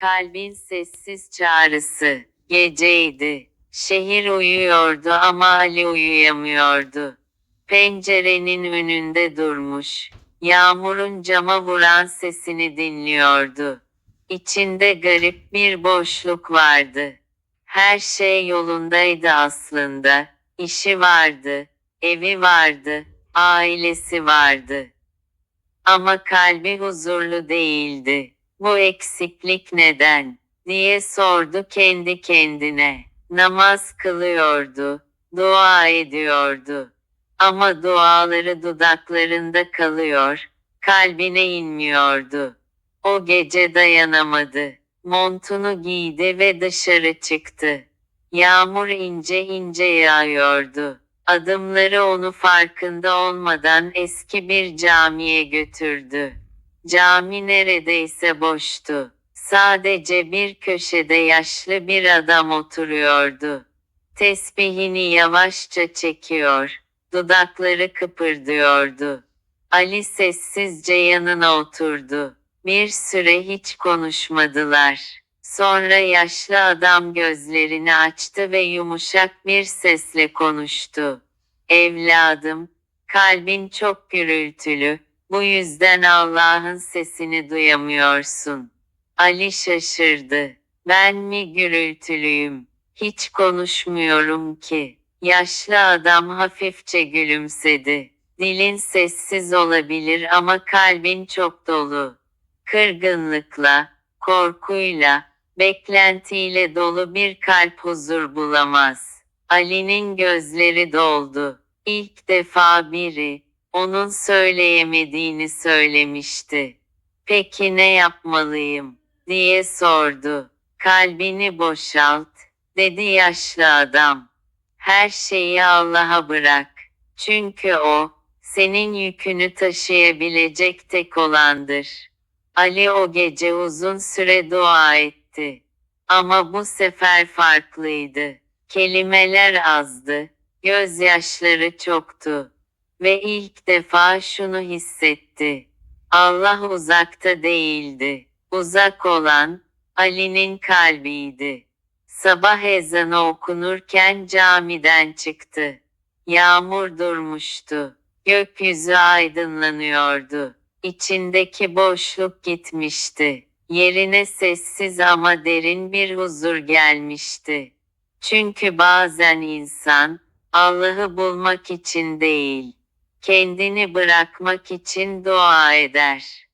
Kalbin sessiz çağrısı. Geceydi. Şehir uyuyordu ama Ali uyuyamıyordu. Pencerenin önünde durmuş. Yağmurun cama vuran sesini dinliyordu. İçinde garip bir boşluk vardı. Her şey yolundaydı aslında. İşi vardı, evi vardı, ailesi vardı. Ama kalbi huzurlu değildi. Bu eksiklik neden? diye sordu kendi kendine. Namaz kılıyordu, dua ediyordu. Ama duaları dudaklarında kalıyor, kalbine inmiyordu. O gece dayanamadı. Montunu giydi ve dışarı çıktı. Yağmur ince ince yağıyordu. Adımları onu farkında olmadan eski bir camiye götürdü. Cami neredeyse boştu. Sadece bir köşede yaşlı bir adam oturuyordu. Tesbihini yavaşça çekiyor. Dudakları kıpırdıyordu. Ali sessizce yanına oturdu. Bir süre hiç konuşmadılar. Sonra yaşlı adam gözlerini açtı ve yumuşak bir sesle konuştu. Evladım, kalbin çok gürültülü, bu yüzden Allah'ın sesini duyamıyorsun. Ali şaşırdı. Ben mi gürültülüyüm? Hiç konuşmuyorum ki. Yaşlı adam hafifçe gülümsedi. Dilin sessiz olabilir ama kalbin çok dolu. Kırgınlıkla, korkuyla, beklentiyle dolu bir kalp huzur bulamaz. Ali'nin gözleri doldu. İlk defa biri, onun söyleyemediğini söylemişti. Peki ne yapmalıyım? diye sordu. Kalbini boşalt, dedi yaşlı adam. Her şeyi Allah'a bırak. Çünkü o, senin yükünü taşıyabilecek tek olandır. Ali o gece uzun süre dua etti. Ama bu sefer farklıydı. Kelimeler azdı, gözyaşları çoktu. Ve ilk defa şunu hissetti. Allah uzakta değildi. Uzak olan, Ali'nin kalbiydi. Sabah ezanı okunurken camiden çıktı. Yağmur durmuştu. Gökyüzü aydınlanıyordu. İçindeki boşluk gitmişti. Yerine sessiz ama derin bir huzur gelmişti. Çünkü bazen insan Allah'ı bulmak için değil, kendini bırakmak için dua eder.